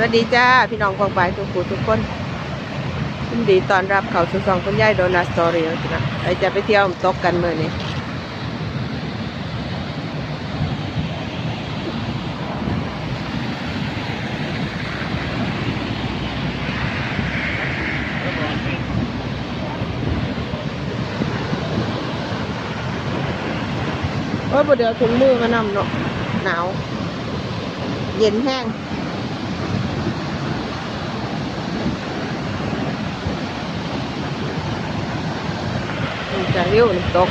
วัสดีจ้า พี่น้องกองปลายทุกผู้ทุกคนยินดีตอนรับเขาสู่สองคุณยายโดนัสตอรี่นะไปจะไปเที่ยวตกกันเมื่อนี้โอ้ยบ่เดี๋ยวถุงมือมานำเนาะหนาว เย็นแห้ง จะริ้วน้ำตก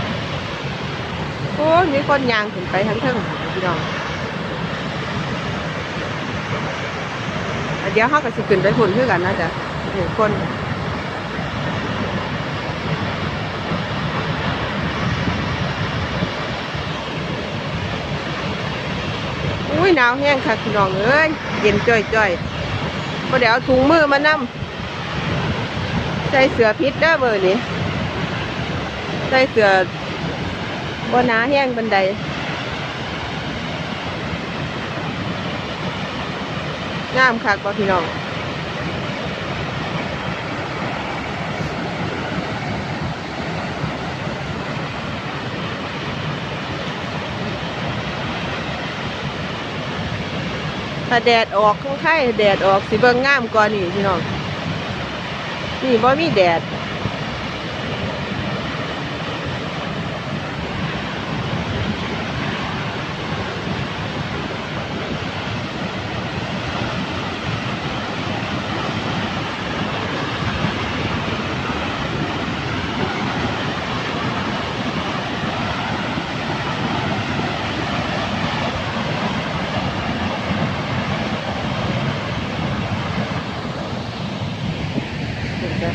โอ้ยมีคนยางขึ้นไปทั้งเทิงพี่น้องอะเดี๋ยวเขาก็สิขึ้นไปหุ่นคือกันนะจ๊ะหนึ่งคนอุ้ยหนาวแห้งค่ะพี่น้องเอ้ยเย็นจ่อยๆพอเดี๋ยวถุงมือมานำใส่เสือพิษเด้เบอร์นี้ ใส่เสือบนหนาแห้งบันไดงามคักบ่พี่น้องถ้าแดดออกข้างไข่แดดออกสิเบิ่งงามกว่านี่พี่น้อง นี่บ่มีแดด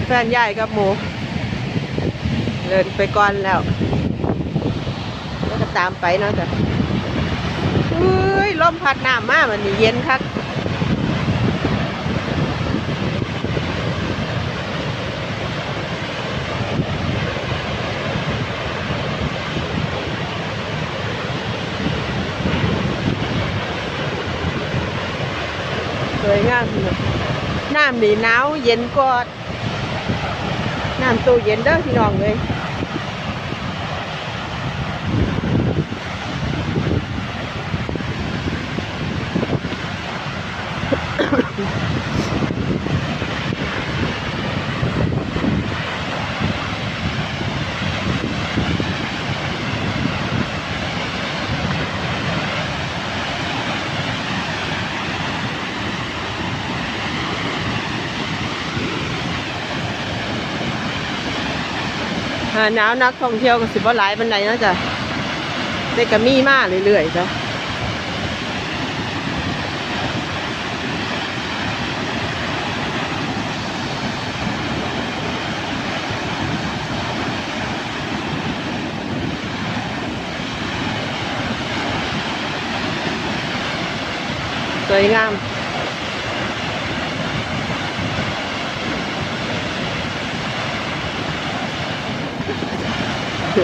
แฟนใหญ่กับหมู เดินไปก่อนแล้ว แล้วก็ตามไปเนาะจ้ะเฮ้ยลมพัดน้ำมากมันนี่เย็นคักสวยงามน้ำนี่หนาวเย็นกอด น้ำตู้เย็นเด้อพี่น้องเลย หนาวนักท่องเที่ยวก็สิบ่หลายบันไดนาะจ้ะได้กระมี่มากเรื่อยๆจ้ะสวยงาม ขน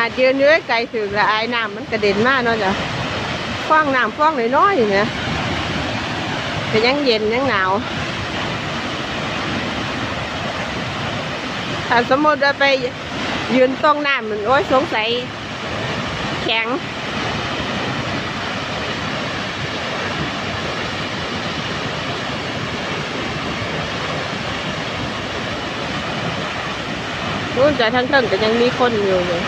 าดยืนอยู่ไกลถึงละอายน้ำมันกระเด็นมากเนาะจ้ะฟ้องน้ำฟ้องน้อยๆอย่เงี้ยแต่ยังเย็นยังหนาวถ้าสมมติว่าไปยืนตรงน้ำมันโอ้ยสงสัย แข็งรู้จักทั้งเทิงแต่ยังมีคนอยู่เลย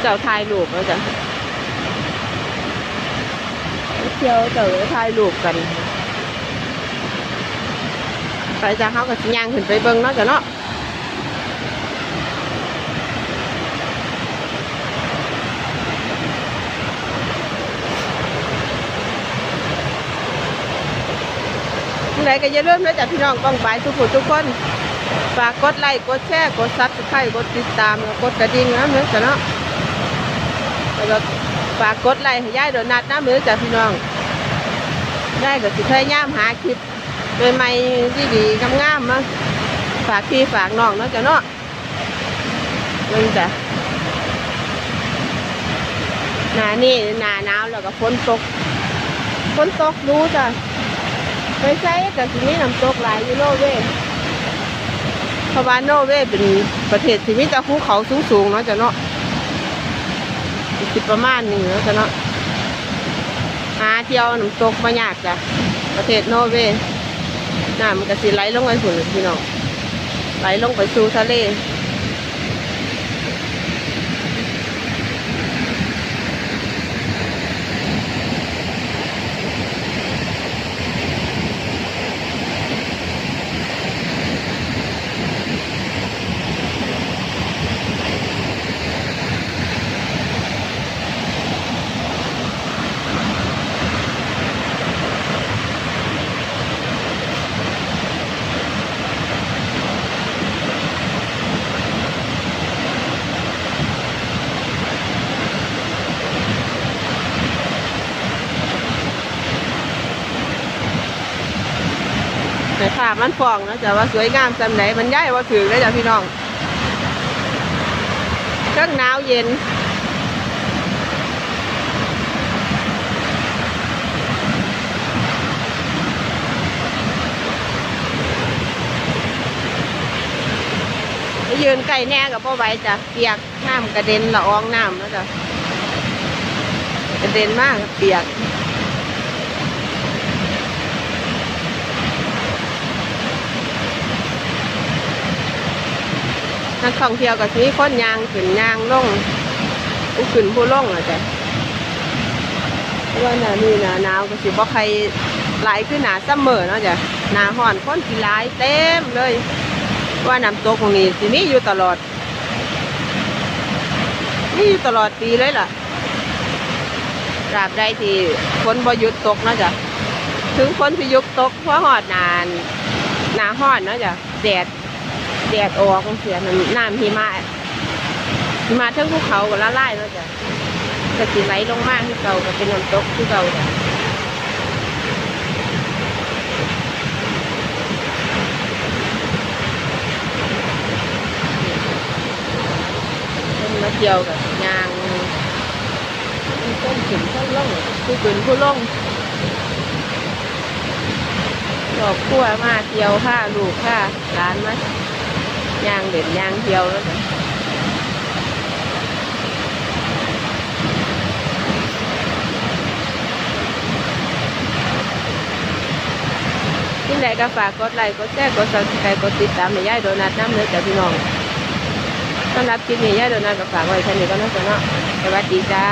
เจ้าทายรูปแล้วจ้ะเที่ยวเจ้าทายรูปกันไปจ้ะเขาก็สิย่างขึ้นไปเบิ่งเนาะจ้ะเนาะ ไหนก็อย่าลืมนะจ๊ะพี่น้องกองไปทุกผู้ทุกคนฝากกดไลค์กดแชร์กดซับสไครต์กดติดตามกดกระดิ่งนะเมือจ้ะเนาะแล้วก็ฝากกดไลค์ให้ยายโดนัทนะเมือจ้ะพี่น้องยายก็สิพยายามหาคลิปใหม่ๆดีๆงามๆมาฝากพี่ฝากน้องเนาะจ้ะเนาะเบิ่งจ้ะหนานี่หนาหนาวแล้วก็ฝนตกฝนตกรู้จ้ะ ไปใช้กับที่นี่น้ำตกหลายอยู่โนเวย์เพราะว่าโนเวย์เป็นประเทศที่มีแต่ภูเขาสูงๆเนาะจ้ะเนาะสิประมาณนี้เนาะจ้ะเนาะหาเที่ยวน้ำตกมายากจ้ะประเทศโนเวย์น้ำมันก็สิไหลลงไปฝุ่นพี่น้องไหลลงไปสู่ทะเล แต่ภาพมันฟองนะจ๊ะว่าสวยงามจำไหนมันย่ายว่าถือเลยจ้ะพี่น้องเครื่องหนาวเย็นยืนใกล้แน่กับพ่อไว้จ้ะเปียกน้ำกระเด็นละอองน้ำแล้วจ้ะกระเด็นมากเปียก นักท่องเที่ยวก็สิมีคนยางขึ้นยางลงผู้ขึ้นผู้ลงอะจ้ะเพราะว่าหนานี่หนาหนาวก็สิบ่ใครไหลขึ้นหนาซัมเมอร์เนาะจ้ะหนาห่อนคนสิหลเต็มเลย ว่าน้ำตกตรงนี้สิมีอยู่ตลอดมีอยู่ตลอดปีเลยล่ะตราบใดที่ฝนบ่หยุดตกเนาะจ้ะถึงฝนสิยุดตกเพราะหอดนาน หนาห้อนเนาะจ้ะแดด แดดออกเสียน้ำน้ำหิมะหิมะเทั้งภูเขาก็ละลายแล้วจ้ะก็สิไหลลงมากที่เก่าก็เป็นน้ำตกที่เก่าจ้ะเป็นมาเที่ยวกับยางต้นขึ้นต้นล่องผู้ขึ้นผู้ล่องดอกขั้วมาเที่ยวผ้าลูกผ้าร้านมา ยางเด่นยางเที่ยวแล้วที่ไหนก็ฝากกดไลค์กดแชร์กดซับสไครต์กดติดตามในย่ายโดนัทน้ำเนื้อจากพี่น้องสำหรับคลิปนี้ย่ายโดนัทก็ฝากไว้แค่นี้ก็น่าจะเนาะสวัสดีจ้า